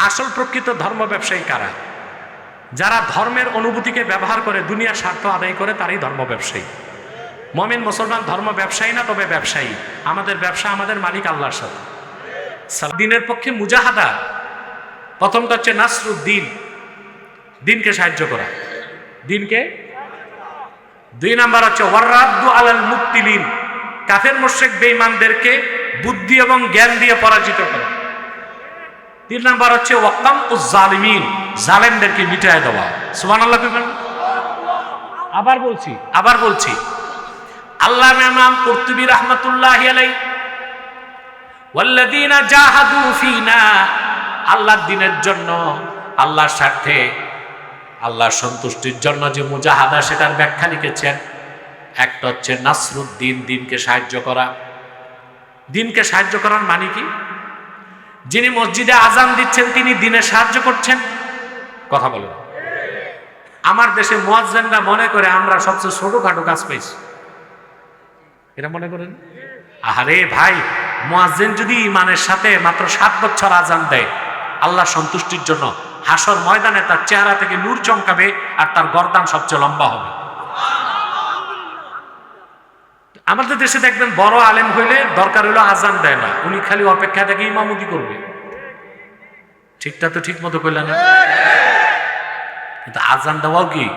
আসল প্রকৃত ধর্ম ব্যবসায়ী কারা? যারা ধর্মের অনুভূতিকে ব্যবহার করে দুনিয়ার স্বার্থ আদায় করে তারই ধর্ম ব্যবসায়ী। মমিন, মুসলমান ধর্ম ব্যবসায়ী না তবে ব্যবসায়ী। আমাদের ব্যবসা আমাদের মালিক আল্লাহর সাথে। দিনের পক্ষে মুজাহাদা। প্রথমটা হচ্ছে নাসরুদ্দিন। দিনকে সাহায্য করা। দিনকে? দুই নাম্বার হচ্ছে ওয়ার্রাদ্দু আলাল মুক্তিলিন কাফের মোশেক বেঈমানদেরকে বুদ্ধি এবং জ্ঞান দিয়ে পরাজিত করা। তিন নাম্বার হচ্ছে ওয়াক্কাম ও জালিমিন জালেমদেরকে মিটায় দেওয়া। সুমান আল্লাহ আবার বলছি। আবার বলছি। আল্লাহ ইমাম কুরতুবী রাহমাতুল্লাহি আলাইহি। ওয়াল্লাযীনা জাহাদু ফিনা আল্লাহর দিনের জন্য আল্লাহর স্বার্থে আল্লাহর সন্তুষ্টির জন্য যে মুজাহাদা সেটার ব্যাখ্যা লিখেছেন। একটা হচ্ছে নাসরুদ্দিন দিনকে সাহায্য করা। দিনকে সাহায্য করার মানে কি? যিনি মসজিদে আজান দিচ্ছেন, তিনি দিনে সাহায্য করছেন। কথা বলেন আমার দেশে মোয়াজ্জেনরা মনে করে আমরা সবচেয়ে ছোটখাটো কাজ পেয়েছি। এটা মনে করেন? আরে ভাই, মোয়াজ্জেন যদি ইমানের সাথে মাত্র সাত বছর আজান দেয়, আল্লাহ সন্তুষ্টির জন্য হাসর ময়দানে তার চেহারা থেকে নূর চমকাবে আর তার গরদান সবচেয়ে লম্বা হবে। আমাদের দেশে দেখবেন বড় আলেম হইলে দরকার হইল আজান দেয় না। উনি খালি অপেক্ষা থেকে ইমামতি করবে। ঠিকটা তো ঠিক মতো করলেন না? কিন্তু আজান দেওয়াও কি?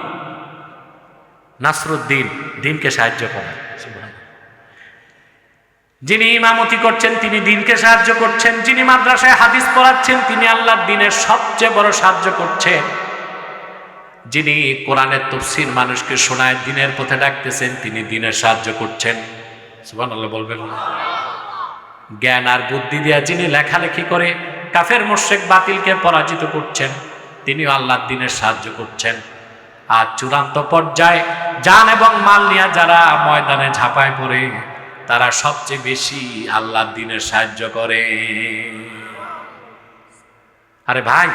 নাসরুদ্দিন, দিনকে সাহায্য করা। যিনি ইমামতি করছেন, তিনি দিনকে সাহায্য করছেন। যিনি মাদ্রাসায় হাদিস পড়াচ্ছেন, তিনি আল্লাহর দিনের সবচেয়ে বড় সাহায্য করছেন। যিনি কোরআনের তফসির মানুষকে শোনায়, দিনের পথে ডাকতেছেন, তিনি দিনের সাহায্য করছেন। বলবেন? জ্ঞান আর বুদ্ধি দিয়া যিনি লেখালেখি করে, কাফের মোশেক বাতিলকে পরাজিত করছেন, তিনিও আল্লাহর দিনের সাহায্য করছেন। আর চূড়ান্ত পর্যায়ে যান এবং মাল নিয়ে যারা ময়দানে ঝাঁপায় পড়ে, তারা সবচেয়ে বেশি আল্লাহর দিনের সাহায্য করে। আরে ভাই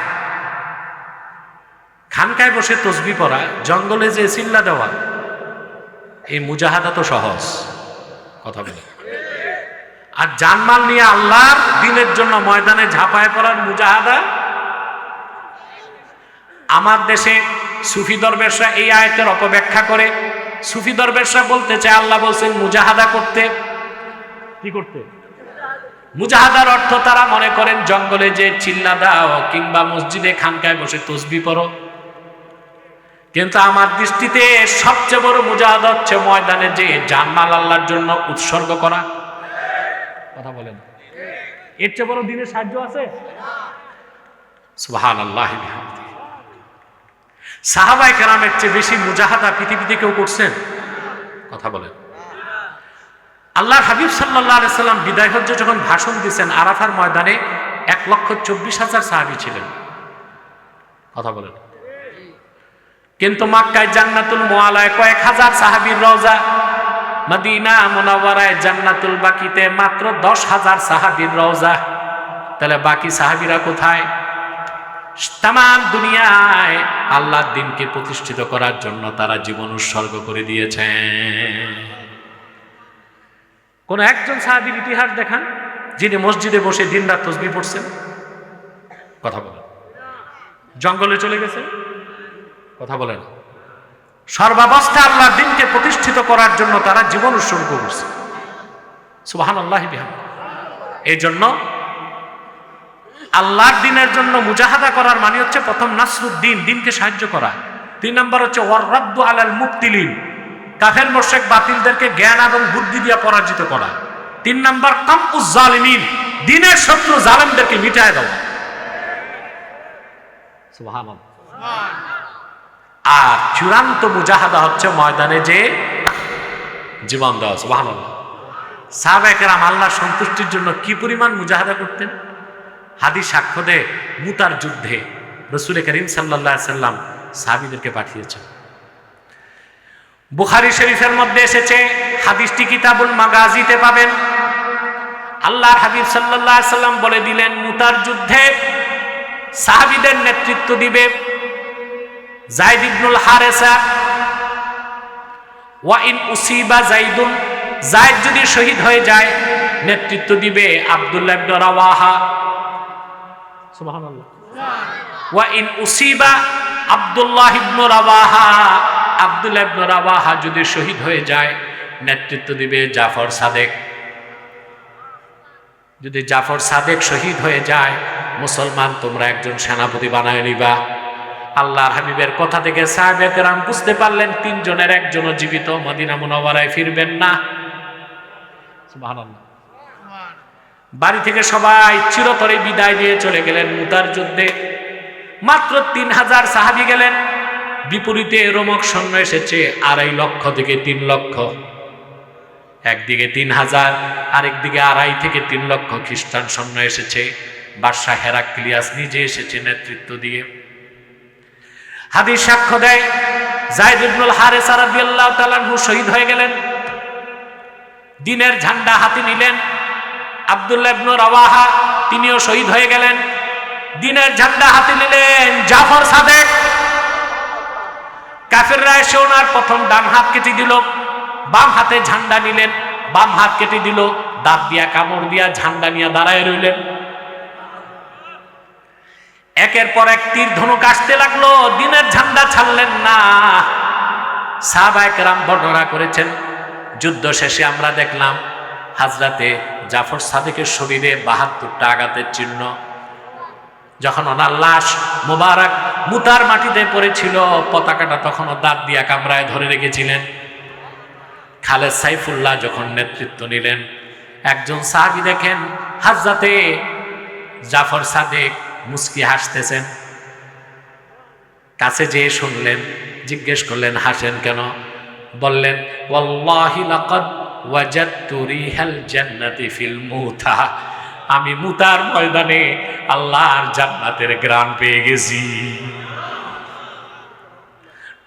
খানকায় বসে তসবি পড়া, জঙ্গলে যে চিল্লা দেওয়া, এই মুজাহাদা তো সহজ। কথা বলে। আর জানমাল নিয়ে আল্লাহর দিনের জন্য ময়দানে ঝাঁপায় পড়ার মুজাহাদা, আমার দেশে সুফি দরবেশরা এই আয়তের অপব্যাখ্যা করে। সুফি দরবেশরা বলতে চায়, আল্লাহ বলছেন, মুজাহাদা করতে। কি করতে? মুজাহাদার অর্থ তারা মনে করেন, জঙ্গলে যে চিল্লা দাও কিংবা মসজিদে খানকায় বসে তসবি পড়ো। কিন্তু আমার দৃষ্টিতে সবচেয়ে বড় মুজাহাদা হচ্ছে ময়দানে যে জানমাল আল্লাহর জন্য উৎসর্গ করা। কথা বলেন। এর চেয়ে বড় দিনের সাহায্য আছে? সুবহান আল্লাহ সাহাবাই কেরামের চেয়ে বেশি মুজাহাদা পৃথিবীতে কেউ করছেন? কথা বলেন। আল্লাহ হাবিব সাল্লাহ সাল্লাম বিদায় হজ্জে যখন ভাষণ দিচ্ছেন আরাফার ময়দানে এক লক্ষ চব্বিশ হাজার সাহাবি ছিলেন। কথা বলেন। কিন্তু মাক্কায় জান্নাতুল মোয়ালায় কয়েক হাজার সাহাবির রওজা। মদিনা মোনাওয়ারায় জান্নাতুল বাকিতে মাত্র দশ হাজার সাহাবির রওজা। তাহলে বাকি সাহাবিরা কোথায়? তাম দুনিয়ায় আল্লাহর দিনকে প্রতিষ্ঠিত করার জন্য তারা জীবন উৎসর্গ করে দিয়েছে। কোন একজন সাহাবির ইতিহাস দেখান, যিনি মসজিদে বসে দিনরাত তসবি পড়ছেন? কথা বলেন। জঙ্গলে চলে গেছে কথা বলেন সর্বাবস্থা আল্লাহর দিনকে প্রতিষ্ঠিত করার জন্য তারা জীবন উৎসর্গ করছে। সুবাহান আল্লাহ বিহান এই জন্য আল্লাহর দিনের জন্য মুজাহাদা করার মানে হচ্ছে প্রথম নাসরুদ্দিন, দিনকে সাহায্য করা। তিন নম্বর হচ্ছে ওয়ার্রাদ্দু আলাল মুক্তিলিন কাফের, মোশেক, বাতিলদেরকে জ্ঞান এবং বুদ্ধি দিয়ে পরাজিত করা। তিন নম্বর কাম উজ্জালিমিন দিনের শত্রু জালেমদেরকে মিটায় দেওয়া। সুবহানাল্লাহ। আর চূড়ান্ত মুজাহাদা হচ্ছে ময়দানে যে জীবন দেওয়া সুবহানাল্লাহ সাহাবাহাম আল্লাহ সন্তুষ্টির জন্য কি পরিমাণ মুজাহাদা করতেন? হাদি সাক্ষ্য দেয়, মুতার যুদ্ধে রসুল করিম সাল্লাহ সাল্লাম সাহাবিদেরকে পাঠিয়েছেন। বুখারি শরীফের মধ্যে এসেছে, হাদিসটি কিতাবুল মাগাজিতে পাবেন। আল্লাহ হাবিব সাল্লাহ সাল্লাম বলে দিলেন, মুতার যুদ্ধে সাহাবিদের নেতৃত্ব দিবে জাইদ ইবনুল হারেসা ওয়া ইন উসিবা জাইদুন, জাইদ যদি শহীদ হয়ে যায়, নেতৃত্ব দিবে আব্দুল্লাহ ইবনে রাওয়াহা। সুবহানাল্লাহ। ওয়া ইন উসিবা Abdullah ibn Rawaha, Abdullah ibn Rawaha যদি শহীদ হয়ে যায়, নেতৃত্ব দিবে জাফর সাদেক। যদি জাফর সাদেক শহীদ হয়ে যায়, মুসলমান তোমরা একজন সেনাপতি বানায় নিবা। আল্লাহর হাবিবের কথা থেকে সাহেব রাম বুঝতে পারলেন তিনজনের একজনও জীবিত, মদিনা মুনাওয়ারায় ফিরবেন না। বাড়ি থেকে সবাই চিরতরে বিদায় দিয়ে চলে গেলেন মুতার যুদ্ধে। মাত্র তিন হাজার সাহাবি গেলেন। বিপরীতে রোমক সৈন্য এসেছে আড়াই লক্ষ থেকে তিন লক্ষ। একদিকে তিন হাজার, আরেকদিকে আড়াই থেকে তিন লক্ষ খ্রিস্টান সৈন্য এসেছে। বাদশাহ হেরাক্লিয়াস নিজে এসেছে নেতৃত্ব দিয়ে। হাদিস সাক্ষ্য দেয় জায়দ ইবনুল হারেস রাদিয়াল্লাহু তাআলা আনহু শহীদ হয়ে গেলেন। দিনের ঝান্ডা হাতে নিলেন। আব্দুল্লাহ ইবনু রাওয়াহা তিনিও শহীদ হয়ে গেলেন। দিনের ঝান্ডা হাতে নিলেন জাফর সাদেক। কাফেররা এসে ওনার প্রথম ডান হাত কেটে দিল, বাম হাতে ঝান্ডা নিলেন, বাম হাত কেটে দিল, দাঁত দিয়া কামড় দিয়া ঝান্ডা নিয়ে দাঁড়ায় রইলেন। একের পর এক তীর ধনুক আসতে লাগল, দিনের ঝান্ডা ছাড়লেন না। সাহাবায়ে কেরাম বর্ণনা করেছেন, যুদ্ধ শেষে আমরা দেখলাম হাজরাতে জাফর সাদেকের শরীরে বাহাত্তরটা আঘাতের চিহ্ন। যখন ওনার লাশ মুবারক মুতার মাটিতে পড়েছিল, পতাকাটা তখনও দাঁত দিয়া কামরায় ধরে রেখেছিলেন। খালেদ সাইফুল্লাহ যখন নেতৃত্ব নিলেন, একজন সাহাবি দেখেন, হাজরাতে জাফর সাদেক মুস্কি হাসতেছেন। কাছে যেয়ে শুনলেন, জিজ্ঞেস করলেন, হাসেন কেন? বললেন আমি মুতার ময়দানে আল্লাহর জান্নাতের গ্রাম পেয়ে গেছি।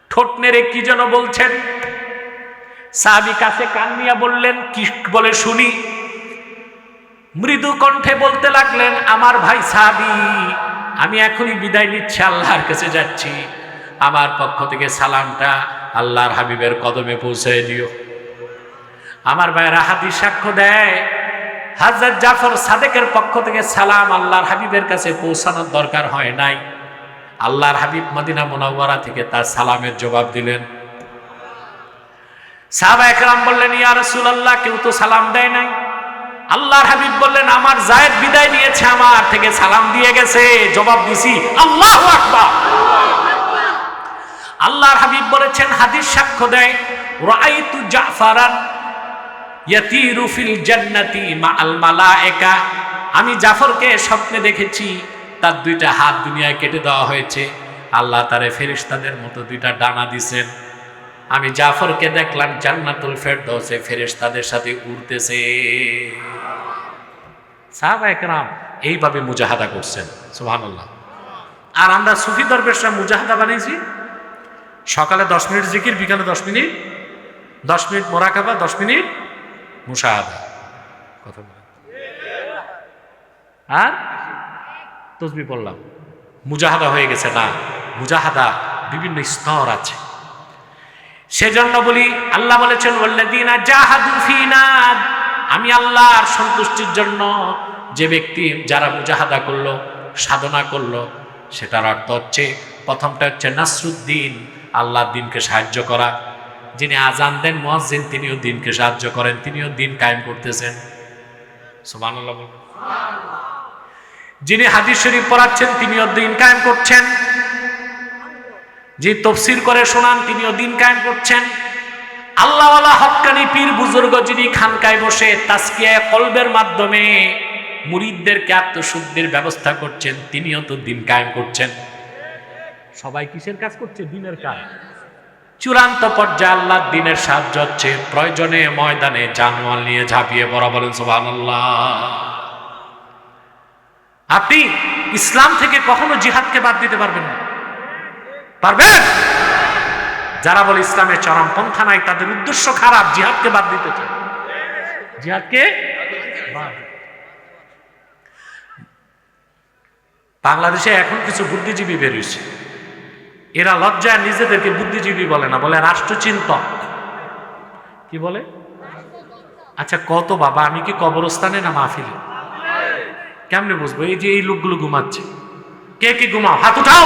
ঠোঁট নেড়ে কি যেন বলছেন। সাহাবি কাছে কান নিয়ে বললেন, কি বলে শুনি? মৃদু কণ্ঠে বলতে লাগলেন, আমার ভাই সাহাবি, আমি এখনই বিদায় নিচ্ছি, আল্লাহর কাছে যাচ্ছি। আমার পক্ষ থেকে সালামটা আল্লাহর হাবিবের কদমে পৌঁছে দিও। আমার ভাইয়েরা হাদিস সাক্ষ্য দেয়, হাজরত জাফর সাদেকের পক্ষ থেকে সালাম আল্লাহর হাবিবের কাছে পৌঁছানোর দরকার হয় নাই। আল্লাহর হাবিব মদিনা মুনাওয়ারা থেকে তার সালামের জবাব দিলেন। সাহাবা একরাম বললেন, ইয়া রাসূলুল্লাহ, কেউ তো সালাম দেয় নাই? আল্লাহর হাবিব বললেন, আমার জায়েদ বিদায় নিয়েছে, আমার থেকে সালাম দিয়ে গেছে। জবাব দিছি, আল্লাহু আকবার। আল্লাহর হাবিব বলেছেন, হাদিস সাক্ষ্য দেয়, রাআইতু জাফারান ইয়াতিরু ফিল জান্নাতি মা আল মালায়েকা। আমি জাফরকে স্বপ্নে দেখেছি, তার দুইটা হাত দুনিয়ায় কেটে দেওয়া হয়েছে। আল্লাহ তারে ফেরেশতাদের মতো দুইটা ডানা দিছেন। আমি জাফরকে দেখলাম জান্নাতুল ফেরদৌসে ফেরেশ তাদের সাথে উড়তেছে। সাহাবা একরাম এইভাবে মুজাহাদা করছেন, সুবহানাল্লাহ। আর আমরা সুফি দরবেশরা মুজাহাদা বানিয়েছি। সকালে দশ মিনিট জিকির, বিকালে দশ মিনিট দশ মিনিট মোরাকাবা, দশ মিনিট মুশাহাদা। কথা বলেন। আর তসবি পড়লাম। মুজাহাদা হয়ে গেছে না, মুজাহাদা বিভিন্ন স্তর আছে। সেজন্য বলি, আল্লাহ বলেছেন, ওয়াল্লাযীনা জাহাদু ফিনা আমি আল্লাহর সন্তুষ্টির জন্য যে ব্যক্তি যারা মুজাহাদা করল, সাধনা করল সেটার অর্থ হচ্ছে, প্রথমটা হচ্ছে নাসরুদ্দিন, আল্লাহর দিনকে সাহায্য করা। যিনি আজান দেন, মুয়াজ্জিন, তিনিও দিনকে সাহায্য করেন, তিনিও দিন কায়েম করতেছেন। যিনি হাদিস শরীফ পড়াচ্ছেন, তিনিও দিন কায়েম করছেন। যে তফসির করে শোনান, তিনিও দিন কায়েম করছেন। আল্লাহওয়ালা হক্কানি পীর বুজুর্গ যিনি খানকায় বসে তাস্কিয়া কলবের মাধ্যমে মুরিদদেরকে আত্মশুদ্ধির ব্যবস্থা করছেন, তিনিও তো দিন কায়েম করছেন। সবাই কিসের কাজ করছে? দিনের কাজ। চূড়ান্ত পর্যায়ে আল্লাহ দিনের সাহায্য হচ্ছে, প্রয়োজনে ময়দানে জানোয়াল নিয়ে ঝাঁপিয়ে পড়া বলেন, সুবহানাল্লাহ। আপনি ইসলাম থেকে কখনো জিহাদকে বাদ দিতে পারবেন না। পারবেন যারা বলে ইসলামের চরম পন্থা নাই, তাদের উদ্দেশ্য খারাপ, জিহাদকে বাদ দিতে চায় জিহাদকে বাংলাদেশে এখন কিছু বুদ্ধিজীবী বেরিয়েছে। এরা লজ্জায় নিজেদেরকে বুদ্ধিজীবী বলে না, বলে রাষ্ট্রচিন্তক। কি বলে? আচ্ছা কত বাবা, আমি কি কবরস্থানে না মাহফিলে? কেমনে বুঝব? এই যে এই লোকগুলো ঘুমাচ্ছে। কে কি ঘুমাও? হাত উঠাও!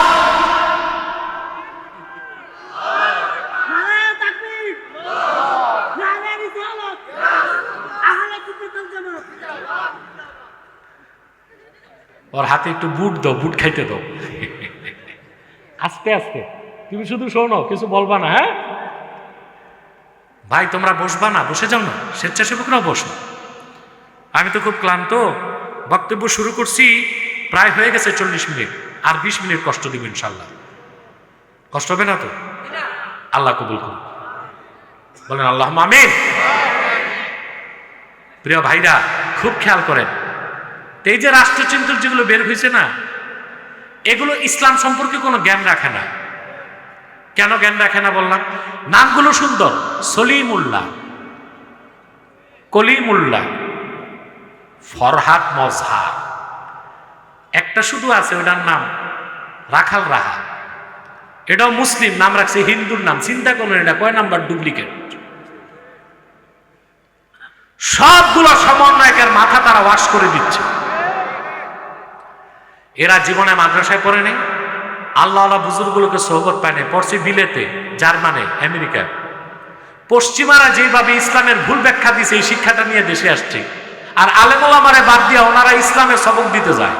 ওর হাতে একটু বুট দাও বুট খাইতে দাও। আস্তে আস্তে। তুমি শুধু শোনো কিছু বলবা না হ্যাঁ? ভাই তোমরা বসবা না বসে যাও না স্বেচ্ছাসেবকরাও বসো। আমি তো খুব ক্লান্ত। বক্তব্য শুরু করছি প্রায় হয়ে গেছে চল্লিশ মিনিট আর বিশ মিনিট কষ্ট দিব ইনশাল্লাহ কষ্ট হবে না তো? আল্লাহ কবুল করুন বলেন আল্লাহ আমিন। প্রিয় ভাইরা খুব খেয়াল করেন এই যে রাষ্ট্রচিন্তক যেগুলো বের হয়েছে না, এগুলো ইসলাম সম্পর্কে কোনো জ্ঞান রাখে না। কেন জ্ঞান রাখে না বললাম? নামগুলো সুন্দর, সলিমুল্লাহ, কলিমুল্লাহ, ফরহাদ মজহার। একটা শুধু আছে, ওটার নাম রাখাল রাহা। এটাও মুসলিম, নাম রাখছে হিন্দুর নাম, চিন্তা করলেন এটা, কয় নাম্বার ডুপ্লিকেট? সবগুলো সমন্বয়কের মাথা তারা ওয়াশ করে দিচ্ছে। এরা জীবনে মাদ্রাসায় পড়ে নেই। আল্লাহ আল্লাহ বুজুর্গগুলোকে সোহবত পায় পড়ছে বিলেতে, জার্মানে, আমেরিকায়। পশ্চিমারা যেভাবে ইসলামের ভুল ব্যাখ্যা দিছে, এই শিক্ষাটা নিয়ে দেশে আসছে। আর আলেমুলামারে বাদ দিয়ে ওনারা ইসলামের সবক দিতে যায়।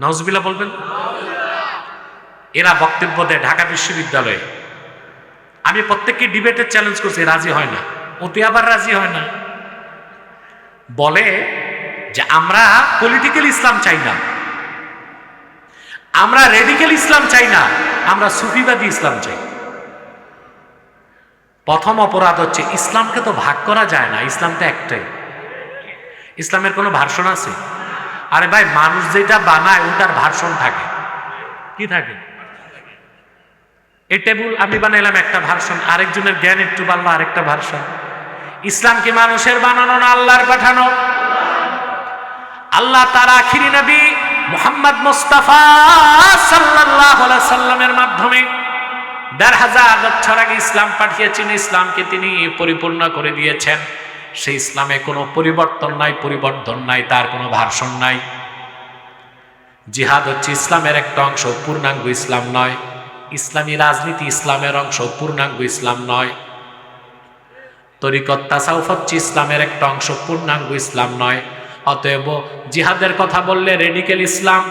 নজবিলা বলবেন? এরা বক্তব্য দেয় ঢাকা বিশ্ববিদ্যালয়ে। আমি প্রত্যেককে ডিবেটের চ্যালেঞ্জ করছি, রাজি হয় না। ওতে আবার রাজি হয় না। বলে যে, আমরা পলিটিক্যাল ইসলাম চাই না। আমরা রেডিক্যাল ইসলাম চাই না, আমরা সুফিবাদী ইসলাম চাই। প্রথম অপরাধ হচ্ছে, ইসলামকে তো ভাগ করা যায় না ইসলাম তো একটাই। ইসলামের কোনো ভার্সন আছে? আরে ভাই, মানুষ যেটা বানায়, ওটার ভার্সন থাকে। কি থাকে? এই টেবুল আমি বানাইলাম একটা ভার্সন, আরেকজনের জ্ঞান একটু বাড়লো, আরেকটা ভার্সন। ইসলাম কি মানুষের বানানো না, আল্লাহর পাঠানো। আল্লাহ তার আখিরি নবী মোহাম্মদ মুস্তাফা সাল্লাল্লাহু আলাইহি সাল্লামের মাধ্যমে দেড় হাজার বছর আগে ইসলাম পাঠিয়েছেন, ইসলামকে তিনি পরিপূর্ণ করে দিয়েছেন। সেই ইসলামে কোনো পরিবর্তন নাই পরিবর্তন নাই, তার কোনো ভার্সন নাই। জিহাদ হচ্ছে ইসলামের একটা অংশ, পূর্ণাঙ্গ ইসলাম নয়। ইসলামী রাজনীতি ইসলামের অংশ, পূর্ণাঙ্গ ইসলাম নয়। তরিকত তাসাউফ হচ্ছে ইসলামের একটা অংশ, পূর্ণাঙ্গ ইসলাম নয়। অতএব জিহাদের কথা বললে রেডিক্যাল ইসলাম,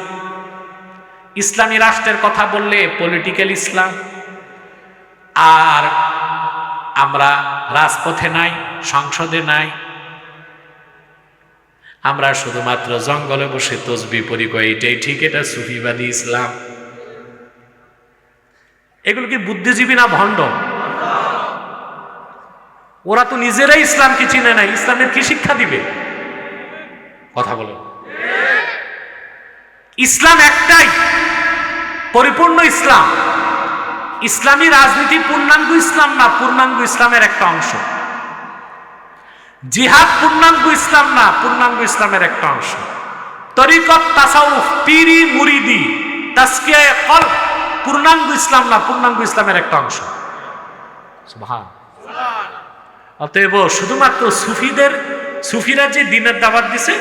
ইসলামী রাষ্ট্রের কথা বললে পলিটিক্যাল ইসলাম। আর আমরা রাজপথে নাই, সংসদে নাই। আমরা শুধুমাত্র জঙ্গলে বসে তসবি পরি এটাই ঠিক, এটা সুফিবাদী ইসলাম। এগুলো কি বুদ্ধিজীবী না ভণ্ড? ওরা তো নিজেরাই ইসলামকে চিনে নাই ইসলামের কি শিক্ষা দিবে? কথা বলো। ইসলাম একটাই, পরিপূর্ণ ইসলাম। ইসলামী রাজনীতি পূর্ণাঙ্গ ইসলাম না, পূর্ণাঙ্গ ইসলামের একটা অংশ। জিহাদ পূর্ণাঙ্গ ইসলাম না, পূর্ণাঙ্গ ইসলামের একটা অংশ। তরিকত তাসাউফ, পিরি, মুরিদি পূর্ণাঙ্গ ইসলাম না, পূর্ণাঙ্গ ইসলামের একটা অংশ। অতএব শুধুমাত্র সুফিদের, সুফিরা যে দিনের দাবাত দিছে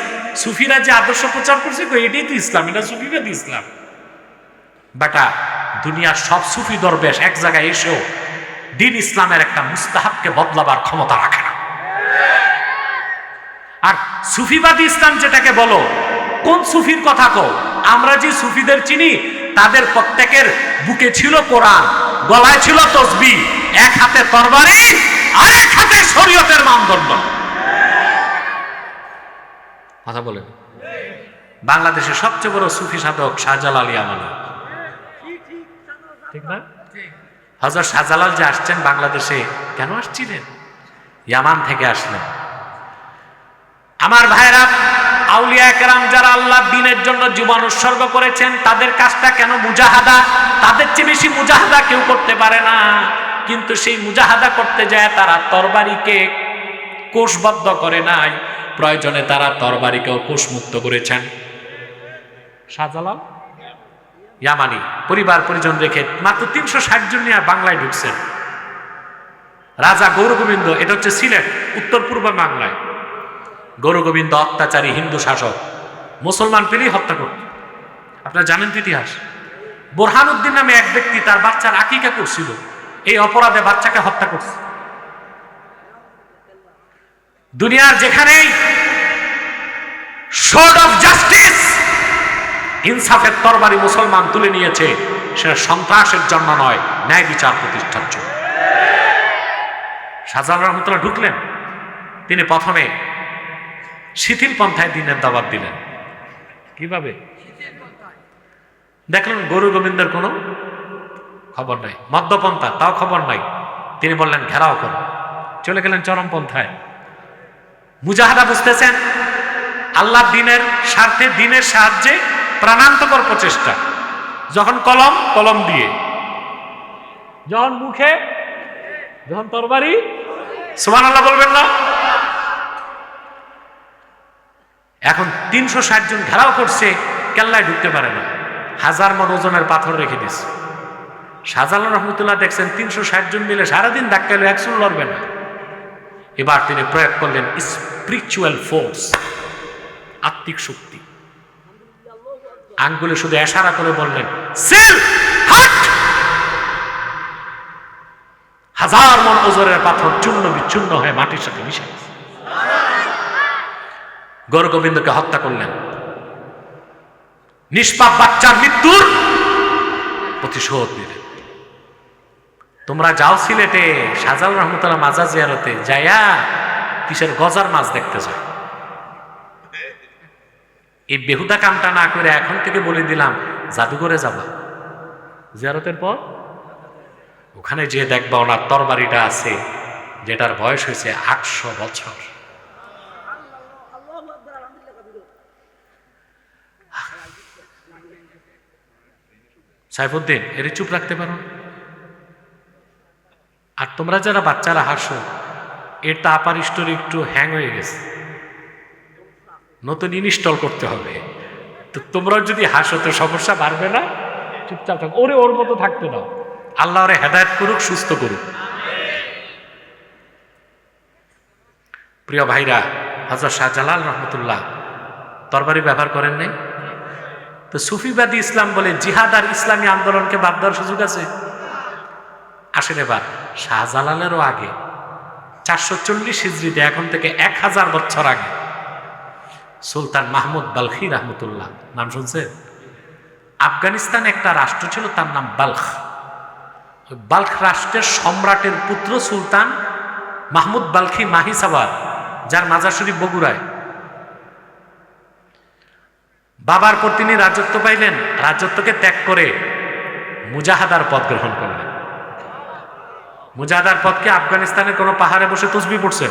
সুফিরা যে আদর্শ প্রচার করছে এটাই তো ইসলাম, এটা সুফিবাদী ইসলাম। বেটা, দুনিয়ার সব সুফি দরবেশ এক জায়গায় এসেও দিন ইসলামের একটা মুস্তাহাবকে বদলাবার ক্ষমতা রাখে না। আর সুফিবাদী ইসলাম যেটাকে বলো, কোন সুফির কথা কও? আমরা যে সুফিদের চিনি, তাদের প্রত্যেকের বুকে ছিল কোরআন, গলায় ছিল তসবি, এক হাতে তরবারি আর এক হাতে শরীয়তের মানদণ্ড। কথা বলেন বাংলাদেশের সবচেয়ে বড় সুফি সাধক শাহজালাল ইয়ামানি ঠিক না? হজরত শাহজালাল যে আসছেন বাংলাদেশে কেন আসছিলেন? ইয়ামান থেকে আসলেন। আমার ভাইরা আউলিয়া একরাম যারা আল্লাহ দিনের জন্য জীবন উৎসর্গ করেছেন তাদের কাজটা কেন মুজাহাদা? তাদের চেয়ে বেশি মুজাহাদা কেউ করতে পারে না। কিন্তু সেই মুজাহাদা করতে যায় তারা তরবারিকে কোষবদ্ধ করে নাই। প্রয়োজনে তারা তরবারিকেও কোষমুক্ত করেছেন। ইয়ামানি, পরিবার পরিজন রেখে মাত্র তিনশো ষাট জন নিয়ে বাংলায় ঢুকছেন। রাজা গৌরগোবিন্দ, এটা হচ্ছে সিলেট উত্তর পূর্ব বাংলায়। গৌরগোবিন্দ অত্যাচারী হিন্দু শাসক, মুসলমান পেলেই হত্যা করত। আপনারা জানেন তো ইতিহাস? বোরহানুদ্দিন নামে এক ব্যক্তি তার বাচ্চার আকিকা করছিল। এই অপরাধে বাচ্চাকে হত্যা করছে। দুনিয়ার যেখানেই শোর্ড অফ জাস্টিস ইনসাফের তরবারি মুসলমান তুলে নিয়েছে সেটা সন্ত্রাসের জন্য নয় ন্যায় বিচার প্রতিষ্ঠার জন্য। শাহজাহান রহমতুল্লাহ ঢুকলেন। তিনি প্রথমে শিথিল পন্থায় দিনের দাবাত দিলেন। কীভাবে? দেখলেন গরু গোবিন্দের কোনো খবর নাই। মদ্যপন্থা তাও খবর নাই। তিনি বললেন ঘেরাও করো। চলে গেলেন চরমপন্থায় মুজাহাদা বুঝতেছেন? আল্লাহ দিনের স্বার্থে, দিনের সাহায্যে প্রাণান্তকর প্রচেষ্টা। যখন কলম কলম দিয়ে। যখন মুখে, যখন তরবারি। সুমান আল্লাহ বলবেন না? এখন তিনশো ষাট জন ঘেরাও করছে, কেল্লায় ঢুকতে পারে না। হাজার মন ওজনের পাথর রেখে দিছে শাহজালাল রহমতুল্লাহ দেখছেন, তিনশো ষাট জন মিলে সারাদিন ধাক্কাইলে একশো লড়বে না। এবার তিনি প্রয়োগ করলেন স্পিরিচুয়াল ফোর্স আত্মিক শক্তি। আঙ্গুলে শুধু এশারা করে বললেন হাজার মন ওজনের পাথর চূর্ণ বিচ্ছুন্ন হয়ে মাটির সাথে মিশে গেছে। গৌর গোবিন্দকে হত্যা করলেন। নিষ্পাপ বাচ্চার মৃত্যুর প্রতিশোধ নিলেন। তোমরা যাও সিলেটে সাজাল রহমতুল্লাহ মাজা জিয়ারতে, যাইয়া কিসের গজার মাছ দেখতে যায় এই বেহুদা কামটা না করে এখন থেকে বলে দিলাম, জাদুঘরে যাবা। জিয়ারতের পর? ওখানে যে দেখবা ওনার তরবারিটা আছে, যেটার বয়স হয়েছে আটশো বছর। সাইফুদ্দিন এর চুপ রাখতে পারো? আর তোমরা যারা বাচ্চারা হাসো, এর তো আপার স্টোরি একটু হ্যাং হয়ে গেছে। নতুন ইনস্টল করতে হবে। তো তোমরা যদি হাসো তো সমস্যা বাড়বে না। চুপচাপ থাকো। ওরে, ওর মতো থাকতে দাও। আল্লাহ ওরে হেদায়ত করুক, সুস্থ করুক। প্রিয় ভাইরা, হজরত শাহজালাল রহমতুল্লাহ তরবারি ব্যবহার করেন নাই? তো সুফিবাদী ইসলাম বলে জিহাদ আর ইসলামী আন্দোলনকে বাদ দেওয়ার সুযোগ আছে? আসেন এবার শাহজালালেরও আগে। চারশো চল্লিশ হিজড়িতে এখন থেকে এক হাজার বছর আগে। সুলতান মাহমুদ বালখি রহমতুল্লাহ। নাম শুনছেন? আফগানিস্তান একটা রাষ্ট্র ছিল, তার নাম বালখ। বালখ রাষ্ট্রের সম্রাটের পুত্র সুলতান মাহমুদ বালখি মাহিসাবাদ, যার মাজার শরীফ বগুড়ায়। বাবার পর তিনি রাজত্ব পাইলেন, রাজত্বকে ত্যাগ করে মুজাহাদার পদ গ্রহণ করলেন। মুজাহাদার পথকে আফগানিস্তানের কোনো পাহাড়ে বসে তসবি পড়ছেন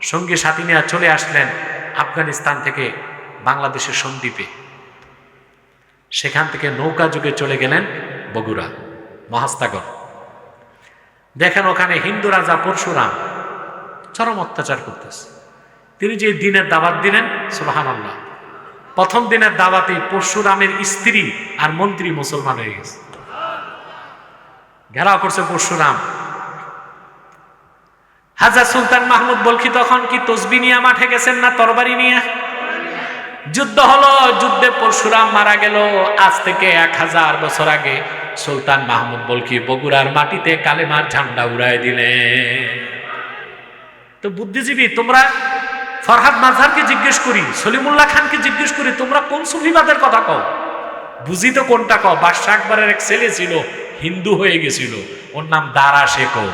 সঙ্গী সাথী নিয়ে চলে আসলেন আফগানিস্তান থেকে বাংলাদেশের সন্দ্বীপে। সেখান থেকে নৌকা যুগে চলে গেলেন বগুড়া, মহাস্তাগর। দেখেন ওখানে হিন্দু রাজা পরশুরাম চরম অত্যাচার করতেছে। তিনি যে দিনের দাবাত দিলেন সুবাহান আল্লাহ প্রথম দিনের দাওয়াতে পরশুরামের স্ত্রী আর মন্ত্রী মুসলমান হয়ে গেছে। ঘেরাও করছে পরশুরাম। হাজার সুলতান মাহমুদ বলকি, তখন কি তসবি নিয়ে মাঠে গেছেন না তরবারি নিয়ে? যুদ্ধ হলো, যুদ্ধে পরশুরাম মারা গেল, আজ থেকে এক হাজার বছর আগে। সুলতান মাহমুদ বলকি, বগুড়ার মাটিতে কালেমার ঝান্ডা উড়ায় দিলে। তো বুদ্ধিজীবী, তোমরা ফরহাদ মাঝহারকে জিজ্ঞেস করি, সলিমুল্লাহ খানকে জিজ্ঞেস করি, তোমরা কোন সুফিবাদের কথা কও? বুঝি তো কোনটা কও? বাদশাহ আকবরের এক ছেলে ছিল হিন্দু হয়ে গেছিল। ওর নাম দারা শেখো।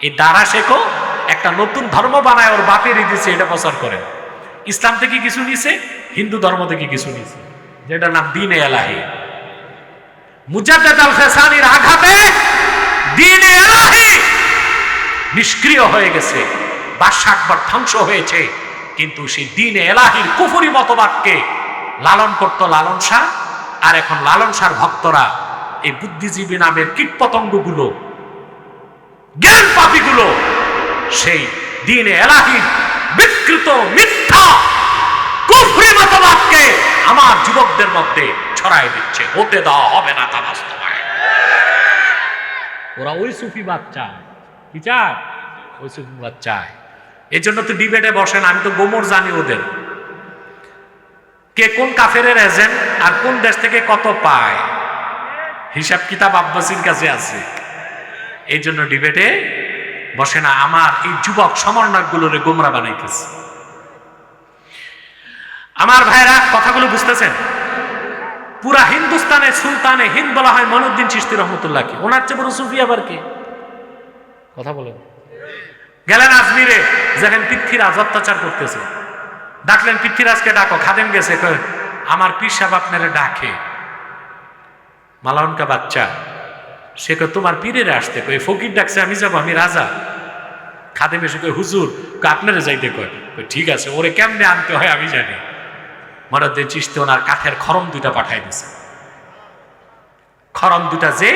এই দারা শেখো একটা নতুন ধর্ম বানায়, ওর বাপের দিছে এটা প্রচার করে। ইসলাম থেকে কিছু নিছে, হিন্দু ধর্ম থেকে কিছু নিছে, যেটার নাম দিন এলাহি। মুজাদ্দাদ আল আঘাতে দিন এলাহি নিষ্ক্রিয় হয়ে গেছে বাদশাহ আকবর ধ্বংস হয়েছে। কিন্তু সেই দিন এলাহির কুফুরি মতবাদকে লালন করত লালন শাহ, আর এখন লালন শাহর ভক্তরা এই বুদ্ধিজীবী নামের কীটপতঙ্গগুলো, জ্ঞান পাপীগুলো, সেই দিন এলাহির বিকৃত মিথ্যা কুফরি মতবাদকে আমার যুবকদের মধ্যে ছড়াই দিচ্ছে। হতে দেওয়া হবে না তা বাস্তবায়ন। ওরা ওই সুফিবাদ চায় কি চায়? ওই সুফিবাদ চায় এই জন্য তো ডিবেটে বসেন, আমি তো গোমর জানি ওদের। কে কোন কাফের এজেন্ট আর কোন দেশ থেকে কত পায়? হিসাব কিতাব আব্বাসির কাছে আছে। এই জন্য ডিবেটে বসে না, আমার এই যুবক সমন্বয়কগুলোরে গোমরা বানাইতেছে। আমার ভাইরা, কথাগুলো বুঝতেছেন? পুরা হিন্দুস্তানে সুলতানে হিন্দ বলা হয় মনুদ্দিন চিস্তি রহমতুল্লাহকে। ওনার চেয়ে বড় সুফি আবার কে? কথা বলেন। গেলেন আজমিরে যেখানে পৃথ্বীরাজ অত্যাচার করতেছে। ডাকলেন, পৃথ্বীরাজকে ডাকো। খাদেম গেছে আমার পীর সাহেব আপনারে ডাকে। মালাউনকা বাচ্চা। সে কয় তোমার পীরের আসতে কই ফকির ডাকছে আমি যাব আমি রাজা। খাদেম এসে কয় হুজুর কয়, আপনারে যাইতে কয়? কয়, ঠিক আছে ওরে কেমনে আনতে হয় আমি জানি। মরদ্দিন চিস্তি ওনার কাঠের খরম দুইটা পাঠাই দিছে। খরম দুটা যে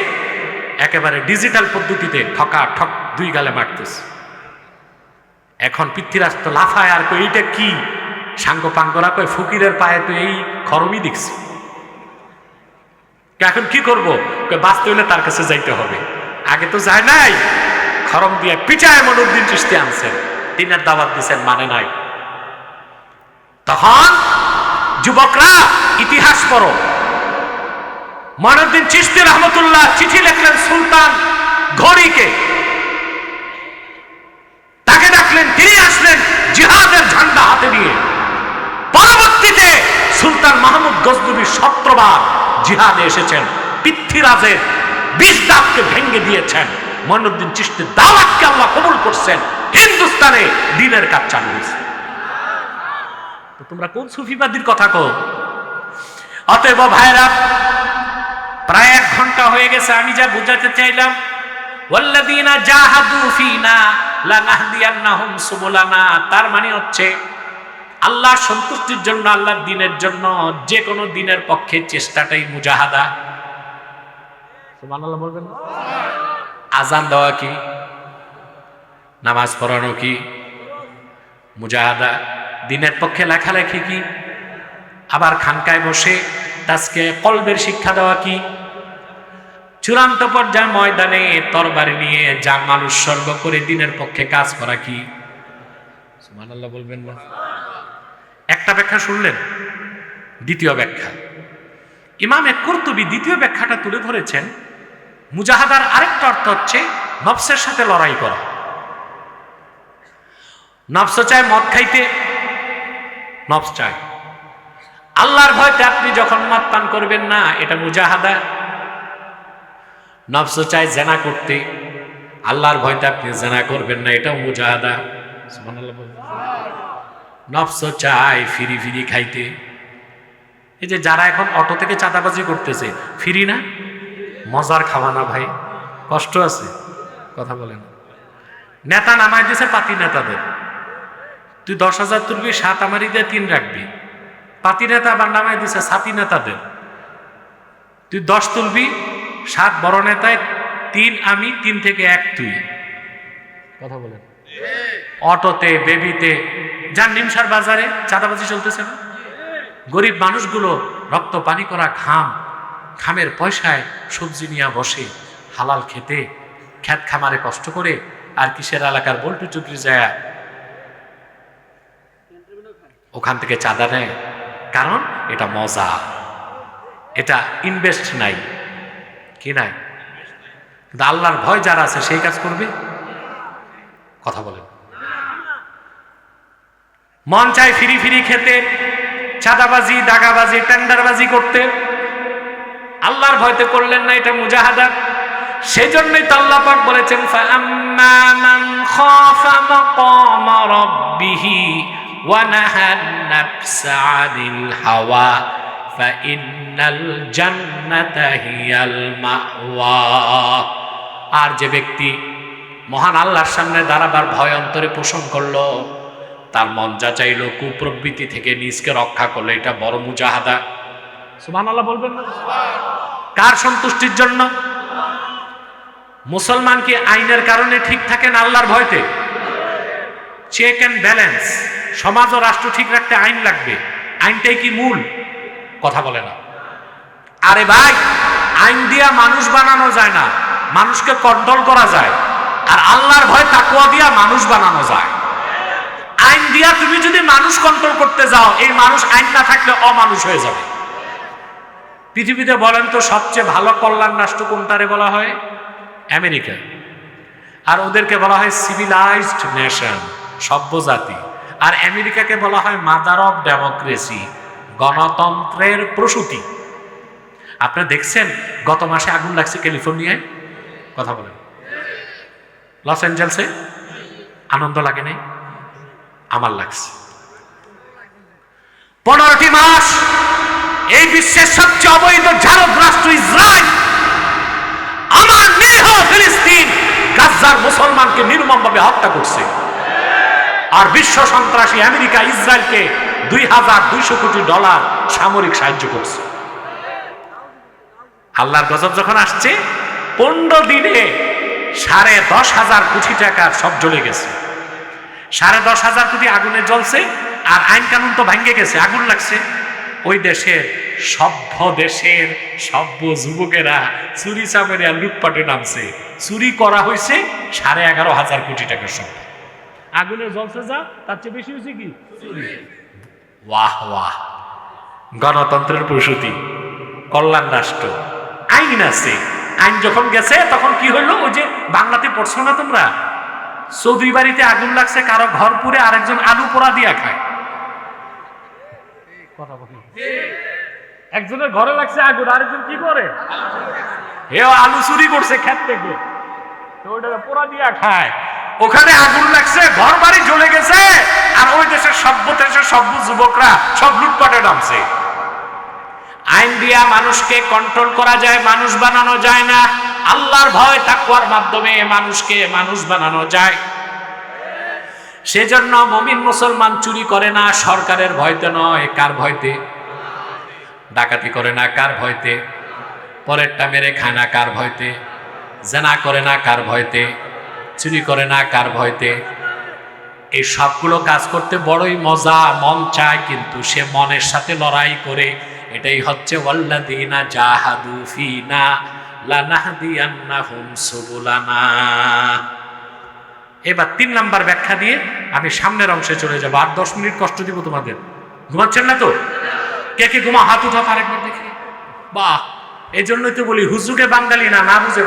একেবারে ডিজিটাল পদ্ধতিতে ঠকা ঠক দুই গালে মারতেছে। এখন পৃথ্বীরাজ তো লাফায় আর কই এইটা কি? সাঙ্গ পাঙ্গরা কই ফকিরের পায়ে তো এই খরমই দেখছি। কে এখন কি করব? বাঁচতে হইলে তার কাছে যাইতে হবে। আগে তো যায় নাই। খরম দিয়ে পিচায় মনুদ্দিন চিস্তি আনছেন। দিনের দাওয়াত দিছেন মানে নাই। তখন যুবকরা ইতিহাস পড়ো। মনুদ্দিন চিস্তি রহমতুল্লাহ চিঠি লিখলেন সুলতান ঘড়িকে। তাকে ডাকলেন, তিনি আসলেন জিহাদের ঝান্ডা হাতে নিয়ে। সুলতান মাহমুদ গজনবী সত্রবার জিহাদে এসেছেন। পৃথ্বীরাজের বিষ দাঁতকে ভেঙে দিয়েছেন। মনুদ্দিন চিস্তির দাওয়াতকে আল্লাহ কবুল করছেন। হিন্দুস্তানে দিনের কাজ চালু হয়েছে। তো তোমরা কোন সুফিবাদীর কথা কো অতএব ভাইরা প্রায় এক ঘণ্টা হয়ে গেছে, আমি যা বুঝাতে চাইলাম, ওয়াল্লাযীনা জাহাদু ফিনা লানাহদিয়ান্নাহুম সুবুলানা, তার মানে হচ্ছে আল্লাহ সন্তুষ্টির জন্য, আল্লাহর দিনের জন্য যে কোনো দিনের পক্ষে চেষ্টাটাই মুজাহাদা। বলবেন? আজান দেওয়া কি? নামাজ পড়ানো কি? মুজাহাদা। দিনের পক্ষে লেখালেখি কি? আবার খানকায় বসে তাজকে কলবের শিক্ষা দেওয়া কি? চূড়ান্ত পর্যায়ে ময়দানে তরবারি নিয়ে যান মানুষ স্বর্গ করে দিনের পক্ষে কাজ করা কি? বলবেন না? একটা ব্যাখ্যা শুনলেন? দ্বিতীয় ব্যাখ্যা। ইমামে কর্তুবী দ্বিতীয় ব্যাখ্যাটা তুলে ধরেছেন, মুজাহাদার আরেকটা অর্থ হচ্ছে নফসের সাথে লড়াই করা। নফস চায় মদ খাইতে, নফস চায়। আল্লাহর ভয়তে আপনি যখন মদ পান করবেন না, এটা মুজাহাদা। নফস চায় জেনা করতে, আল্লাহর ভয়তে আপনি জেনা করবেন না, এটাও মুজাহাদা। সুবহানাল্লাহ। নফস চায় ফিরি ফিরি খাইতে। এই যে যারা এখন অটো থেকে চাঁদাবাজি করতেছে ফিরি না? মজার খাওয়া না ভাই কষ্ট আছে কথা বলেন নেতা নামাই দিয়েছে পাতি নেতাদের। তুই দশ হাজার তুলবি সাত আমারি দিয়ে তিন রাখবি। পাতি নেতা আবার নামাই দিছে সাতি নেতাদের। তুই দশ তুলবি সাত বড় নেতায় তিন আমি তিন থেকে এক তুই। কথা বলেন অটোতে বেবিতে যান নিমসার বাজারে চাঁদাবাজি চলতেছে না? গরিব মানুষগুলো রক্ত, পানি করা ঘাম ঘামের পয়সায় সবজি নিয়ে বসে, হালাল খেতে, খ্যাত খামারে কষ্ট করে আর কিসের এলাকার বল্টু চুকরি যায়। ওখান থেকে চাঁদা নেয়। কারণ এটা মজা। এটা ইনভেস্ট নাই। কি নাই? কিন্তু আল্লাহর ভয় যারা আছে, সেই কাজ করবে? কথা বলেন। মন চায় ফিরি ফিরি খেতে ছাদাবাজি দাগাবাজি, টেন্ডারবাজি করতে। আল্লাহর ভয়তে করলেন না এটা মুজাহাদা। সেই জন্যই তো আল্লাহ বলেছেন ফাআম্মান খাফা মাকাম রাব্বিহি ওয়া নাহা নাফসা হাওয়া, ফাইন্নাল জান্নাতা হিয়াল আর যে ব্যক্তি মহান আল্লাহর সামনে দাঁড়াবার ভয় অন্তরে পোষণ করল তার মন যা চাইলো কুপ্রবৃত্তি থেকে নিজকে রক্ষা করল এটা বড় মুজাহাদা। সুবহানাল্লাহ বলবেন না? কার সন্তুষ্টির জন্য? মুসলমান কি আইনের কারণে ঠিক থাকেন আল্লাহর ভয়তে? চেক অ্যান্ড ব্যালেন্স সমাজ ও রাষ্ট্র ঠিক রাখতে আইন লাগবে। আইনটাই কি মূল? কথা বলে না। আরে ভাই আইন দিয়া মানুষ বানানো যায় না। মানুষকে কন্ট্রোল করা যায়। আর আল্লাহর ভয় তাকুয়া দিয়া মানুষ বানানো যায়। আইন দিয়া তুমি যদি মানুষ কন্ট্রোল করতে যাও, এই মানুষ আইন না থাকলে অমানুষ হয়ে যাবে। পৃথিবীতে বলেন তো, সবচেয়ে ভালো কল্যাণ রাষ্ট্র কোনটারে বলা হয়? আমেরিকা। আর ওদেরকে বলা হয় সিভিলাইজড নেশন সভ্য জাতি আর আমেরিকাকে বলা হয় মাদার অফ ডেমোক্রেসি গণতন্ত্রের প্রসূতি। আপনি দেখছেন, গত মাসে আগুন লাগছে ক্যালিফোর্নিয়ায়? কথা বলেন। লস অ্যাঞ্জেলসে? আনন্দ লাগে নাই? আমার লাগছে। পনেরোটি মাস এই বিশ্বের সবচেয়ে অবৈধ ঝাড়ক রাষ্ট্র ইসরায়েল, আমার নিরীহ ফিলিস্তিন গাজার মুসলমানকে নির্মমভাবে হত্যা করছে। আর বিশ্ব সন্ত্রাসী আমেরিকা ইসরায়েলকে দুই হাজার দুইশো কোটি ডলার সামরিক সাহায্য করছে। আল্লাহর গজব যখন আসছে, পনেরো দিনে সাড়ে দশ হাজার কোটি টাকার সব জ্বলে গেছে। সাড়ে দশ হাজার কোটি আগুনে জ্বলছে, আর আইন কানুন তো ভাঙ্গে গেছে, আগুন লাগছে। ওই দেশের সভ্য দেশের সভ্য যুবকেরা চুরি চামেরিয়া লুটপাটে নামছে। চুরি করা হয়েছে সাড়ে এগারো হাজার কোটি টাকার সব আগুনে জ্বলছে যা, তার চেয়ে বেশি হয়েছে কি? ওয়াহ ওয়াহ। গণতন্ত্রের প্রসূতি, কল্যাণ রাষ্ট্র। আইন আছে। আইন যখন গেছে, তখন কি হইল? ওই যে বাংলাতে পড়ছো না তোমরা? চৌধুরী বাড়িতে আগুন লাগছে কারও ঘর পুড়ে আরেকজন আলু পোড়া দিয়া খায়। একজনের ঘরে লাগছে আগুন আরেকজন কি করে? হেও আলু চুরি করছে ক্ষেত থেকে। তো ওটা পোড়া দিয়া খায়। ওখানে আগুন লাগছে ঘর বাড়ি জ্বলে গেছে আর ওই দেশের সভ্য দেশের সভ্য যুবকরা সব লুটপাটে নামছে। আইন দিয়া মানুষকে কন্ট্রোল করা যায় মানুষ বানানো যায় না। আল্লাহর ভয় তাকুয়ার মাধ্যমে মানুষকে মানুষ বানানো যায়। সেজন্য মমিন মুসলমান চুরি করে না, সরকারের ভয়তে নয়, কার ভয়তে? ডাকাতি করে না, কার ভয়তে? পরেরটা মেরে খায় না, কার ভয়তে? জেনা করে না, কার ভয়তে? চুরি করে না, কার ভয়তে? এই সবগুলো কাজ করতে বড়ই মজা, মন চায়, কিন্তু সে মনের সাথে লড়াই করে, এটাই হচ্ছে ওয়াল্লাদিনা জাহাদু ফিনা এবার তিন নাম্বার ব্যাখ্যা দিয়ে আমি সামনের অংশে চলে যাব। আর দশ মিনিট কষ্ট দিব তোমাদের। ঘুমাচ্ছেন না তো? কে কে ঘুমা? হাত উঠা আরেকবার দেখি। বাহ! এই জন্যই তো বলি হুজুকে বাঙালি না না বুঝে